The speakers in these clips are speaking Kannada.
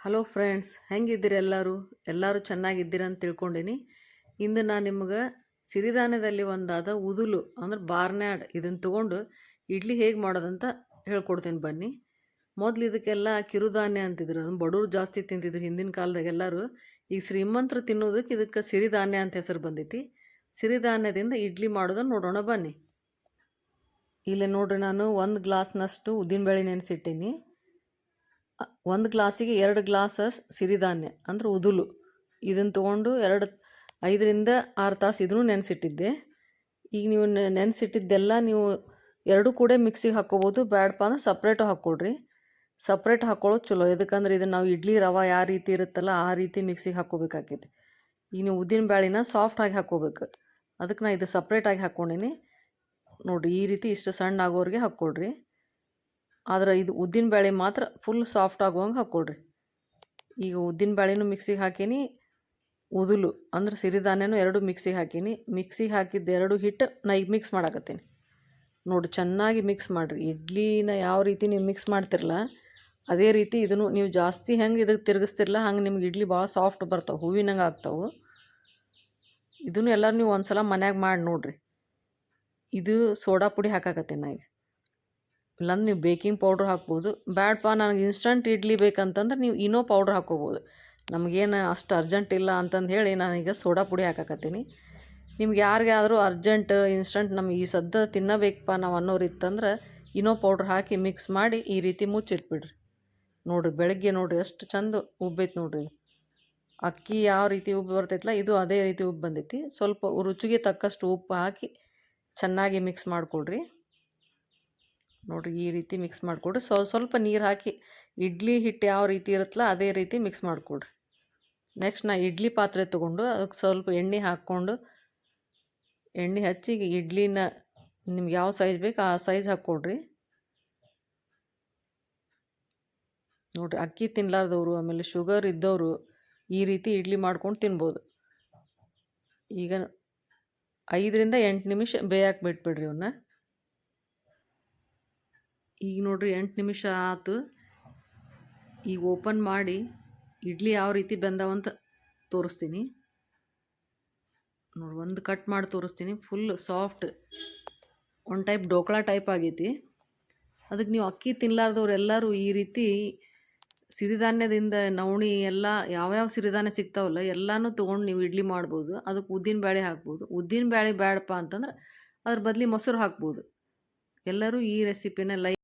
ಹಲೋ ಫ್ರೆಂಡ್ಸ್, ಹೆಂಗಿದ್ದೀರಿ ಎಲ್ಲರೂ? ಎಲ್ಲರೂ ಚೆನ್ನಾಗಿದ್ದೀರ ಅಂತ ತಿಳ್ಕೊಂಡಿನಿ. ಇಂದು ನಾನು ನಿಮ್ಗೆ ಸಿರಿಧಾನ್ಯದಲ್ಲಿ ಒಂದಾದ ಉದುಲು, ಅಂದ್ರೆ ಬಾರ್ನ್ಯಾಡ್ ಇದನ್ನು ತೊಗೊಂಡು ಇಡ್ಲಿ ಹೇಗೆ ಮಾಡೋದಂತ ಹೇಳ್ಕೊಡ್ತೀನಿ ಬನ್ನಿ. ಮೊದಲು ಇದಕ್ಕೆಲ್ಲ ಕಿರುಧಾನ್ಯ ಅಂತಿದ್ರು, ಅದನ್ನು ಬಡವರು ಜಾಸ್ತಿ ತಿಂತಿದ್ರು ಹಿಂದಿನ ಕಾಲದಾಗ ಎಲ್ಲರೂ. ಈಗ ಶ್ರೀಮಂತರು ತಿನ್ನೋದಕ್ಕೆ ಇದಕ್ಕೆ ಸಿರಿಧಾನ್ಯ ಅಂತ ಹೆಸರು ಬಂದೈತಿ. ಸಿರಿಧಾನ್ಯದಿಂದ ಇಡ್ಲಿ ಮಾಡೋದನ್ನು ನೋಡೋಣ ಬನ್ನಿ. ಇಲ್ಲಿ ನೋಡ್ರಿ ನಾನು ಒಂದು ಗ್ಲಾಸ್ನಷ್ಟು ಉದ್ದಿನಬೇಳೆ ನೆನೆಸಿಟ್ಟೀನಿ. ಒಂದು ಗ್ಲಾಸಿಗೆ ಎರಡು ಗ್ಲಾಸ್ ಸಿರಿಧಾನ್ಯ, ಅಂದ್ರೆ ಉದುಲು. ಇದನ್ನು ತೊಗೊಂಡು ಎರಡು, ಐದರಿಂದ ಆರು ತಾಸು ಇದನ್ನು ನೆನೆಸಿಟ್ಟಿದ್ದೆ. ಈಗ ನೀವು ನೆನೆಸಿಟ್ಟಿದ್ದೆಲ್ಲ ನೀವು ಎರಡೂ ಕೂಡ ಮಿಕ್ಸಿಗೆ ಹಾಕ್ಕೋಬೋದು. ಬ್ಯಾಡಪ್ಪ ಅಂದ್ರೆ ಸಪ್ರೇಟು ಹಾಕ್ಕೊಡ್ರಿ. ಸಪ್ರೇಟ್ ಹಾಕ್ಕೊಳ್ಳೋದು ಚಲೋ. ಯಾಕಂದ್ರೆ ಇದನ್ನು ನಾವು ಇಡ್ಲಿ, ರವೆ ಯಾವ ರೀತಿ ಇರುತ್ತಲ್ಲ ಆ ರೀತಿ ಮಿಕ್ಸಿಗೆ ಹಾಕ್ಕೋಬೇಕಾಕೈತಿ. ಈಗ ನೀವು ಉದ್ದಿನ ಬ್ಯಾಳಿನ ಸಾಫ್ಟಾಗಿ ಹಾಕ್ಕೋಬೇಕು. ಅದಕ್ಕೆ ನಾ ಇದು ಸಪ್ರೇಟಾಗಿ ಹಾಕ್ಕೊಂಡೀನಿ. ನೋಡಿರಿ, ಈ ರೀತಿ ಇಷ್ಟು ಸಣ್ಣ ಆಗೋರಿಗೆ ಹಾಕ್ಕೊಡ್ರಿ. ಆದ್ರೆ ಇದು ಉದ್ದಿನ ಬೇಳೆ ಮಾತ್ರ ಫುಲ್ ಸಾಫ್ಟ್ ಆಗುವಂಗೆ ಹಾಕ್ಕೊಡ್ರಿ ಈಗ ಉದ್ದಿನ ಬೇಳೆನೂ ಮಿಕ್ಸಿಗೆ ಹಾಕೀನಿ, ಉದುಲು ಅಂದ್ರೆ ಸಿರಿಧಾನ್ಯನೂ ಎರಡು ಮಿಕ್ಸಿಗೆ ಹಾಕೀನಿ. ಮಿಕ್ಸಿಗೆ ಹಾಕಿದ್ದು ಎರಡು ಹಿಟ್ಟು ನಾ ಈಗ ಮಿಕ್ಸ್ ಮಾಡಾಕತ್ತೀನಿ. ನೋಡಿ ಚೆನ್ನಾಗಿ ಮಿಕ್ಸ್ ಮಾಡಿರಿ. ಇಡ್ಲಿನ ಯಾವ ರೀತಿ ನೀವು ಮಿಕ್ಸ್ ಮಾಡ್ತಿರಲ್ಲ ಅದೇ ರೀತಿ ಇದನ್ನು ನೀವು ಜಾಸ್ತಿ ಹೆಂಗೆ ಇದಕ್ಕೆ ತಿರುಗಿಸ್ತಿರಲ್ಲ ಹಂಗೆ ನಿಮ್ಗೆ ಇಡ್ಲಿ ಭಾಳ ಸಾಫ್ಟ್ ಬರ್ತಾವೆ, ಹೂವಿನಂಗೆ ಆಗ್ತಾವೆ. ಇದನ್ನು ಎಲ್ಲರೂ ನೀವು ಒಂದು ಸಲ ಮನ್ಯಾಗ ಮಾಡಿ ನೋಡಿರಿ. ಇದು ಸೋಡಾ ಪುಡಿ ಹಾಕಾಕತ್ತೀನಿ ನಾ ಈಗ. ಇಲ್ಲಾಂದ್ರೆ ನೀವು ಬೇಕಿಂಗ್ ಪೌಡ್ರ್ ಹಾಕ್ಬೋದು. ಬ್ಯಾಡಪ್ಪ ನನಗೆ ಇನ್ಸ್ಟಂಟ್ ಇಡ್ಲಿ ಬೇಕಂತಂದ್ರೆ ನೀವು ಇನೋ ಪೌಡ್ರ್ ಹಾಕ್ಕೋಬೋದು. ನಮಗೇನು ಅಷ್ಟು ಅರ್ಜೆಂಟ್ ಇಲ್ಲ ಅಂತಂದು ಹೇಳಿ ನಾನೀಗ ಸೋಡಾ ಪುಡಿ ಹಾಕಕತ್ತೀನಿ. ನಿಮ್ಗೆ ಯಾರಿಗಾದರೂ ಅರ್ಜೆಂಟ್, ಇನ್ಸ್ಟಂಟ್ ನಮ್ಗೆ ಈ ಸದ್ದ ತಿನ್ನಬೇಕಪ್ಪ ನಾವು ಅನ್ನೋರು ಇತ್ತಂದ್ರೆ ಇನೋ ಪೌಡ್ರ್ ಹಾಕಿ ಮಿಕ್ಸ್ ಮಾಡಿ ಈ ರೀತಿ ಮುಚ್ಚಿಟ್ಬಿಡ್ರಿ. ನೋಡಿರಿ ಬೆಳಗ್ಗೆ ನೋಡಿರಿ ಎಷ್ಟು ಚಂದ ಉಬ್ಬೈತೆ ನೋಡಿರಿ ಅಕ್ಕಿ ಯಾವ ರೀತಿ ಉಬ್ಬು ಬರ್ತೈತಲ್ಲ ಇದು ಅದೇ ರೀತಿ ಉಬ್ಬು ಬಂದೈತಿ. ಸ್ವಲ್ಪ ರುಚಿಗೆ ತಕ್ಕಷ್ಟು ಉಪ್ಪು ಹಾಕಿ ಚೆನ್ನಾಗಿ ಮಿಕ್ಸ್ ಮಾಡಿಕೊಡ್ರಿ ನೋಡಿರಿ ಈ ರೀತಿ ಮಿಕ್ಸ್ ಮಾಡಿಕೊಡ್ರಿ. ಸ್ವ ಸ್ವಲ್ಪ ನೀರು ಹಾಕಿ, ಇಡ್ಲಿ ಹಿಟ್ಟು ಯಾವ ರೀತಿ ಇರುತ್ತಲ್ಲ ಅದೇ ರೀತಿ ಮಿಕ್ಸ್ ಮಾಡಿಕೊಡ್ರಿ. ನೆಕ್ಸ್ಟ್ ನಾ ಇಡ್ಲಿ ಪಾತ್ರೆ ತೊಗೊಂಡು ಅದಕ್ಕೆ ಸ್ವಲ್ಪ ಎಣ್ಣೆ ಹಾಕ್ಕೊಂಡು, ಎಣ್ಣೆ ಹಚ್ಚಿ ಇಡ್ಲಿನ ನಿಮ್ಗೆ ಯಾವ ಸೈಜ್ ಬೇಕು ಆ ಸೈಜ್ ಹಾಕ್ಕೊಡ್ರಿ. ನೋಡಿರಿ ಅಕ್ಕಿ ತಿನ್ನಲಾರ್ದವ್ರು ಆಮೇಲೆ ಶುಗರ್ ಇದ್ದವರು ಈ ರೀತಿ ಇಡ್ಲಿ ಮಾಡ್ಕೊಂಡು ತಿನ್ಬೋದು. ಈಗ ಐದರಿಂದ ಎಂಟು ನಿಮಿಷ ಬೇಯಕ್ಕೆ ಬಿಟ್ಬಿಡ್ರಿ ಇವನ್ನ ಈಗ ನೋಡ್ರಿ ಎಂಟು ನಿಮಿಷ ಆತು. ಈಗ ಓಪನ್ ಮಾಡಿ ಇಡ್ಲಿ ಯಾವ ರೀತಿ ಬೆಂದವಂತ ತೋರಿಸ್ತೀನಿ. ನೋಡಿ ಒಂದು ಕಟ್ ಮಾಡಿ ತೋರಿಸ್ತೀನಿ. ಫುಲ್ ಸಾಫ್ಟ್ ಒಂದು ಟೈಪ್ ಡೋಕ್ಳಾ ಟೈಪ್ ಆಗೈತಿ. ಅದಕ್ಕೆ ನೀವು ಅಕ್ಕಿ ತಿನ್ನಲಾರ್ದವ್ರೆಲ್ಲರೂ ಈ ರೀತಿ ಸಿರಿಧಾನ್ಯದಿಂದ ನವಣಿ ಎಲ್ಲ ಯಾವ್ಯಾವ ಸಿರಿಧಾನ್ಯ ಸಿಗ್ತಾವಲ್ಲ ಎಲ್ಲನೂ ತೊಗೊಂಡು ನೀವು ಇಡ್ಲಿ ಮಾಡ್ಬೋದು. ಅದಕ್ಕೆ ಉದ್ದಿನ ಬೇಳೆ ಹಾಕ್ಬೋದು. ಉದ್ದಿನ ಬೇಳೆ ಬೇಡಪ್ಪ ಅಂತಂದ್ರೆ ಅದ್ರ ಬದಲಿ ಮೊಸರು ಹಾಕ್ಬೋದು. ಎಲ್ಲರೂ ಈ ರೆಸಿಪಿನ ಲೈಕ್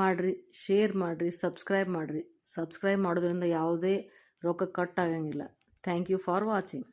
ಮಾಡಿರಿ ಶೇರ್ ಮಾಡಿರಿ ಸಬ್ಸ್ಕ್ರೈಬ್ ಮಾಡಿರಿ. ಸಬ್ಸ್ಕ್ರೈಬ್ ಮಾಡೋದ್ರಿಂದ ಯಾವುದೇ ರೊಕ್ಕ ಕಟ್ ಆಗಂಗಿಲ್ಲ. Thank you for watching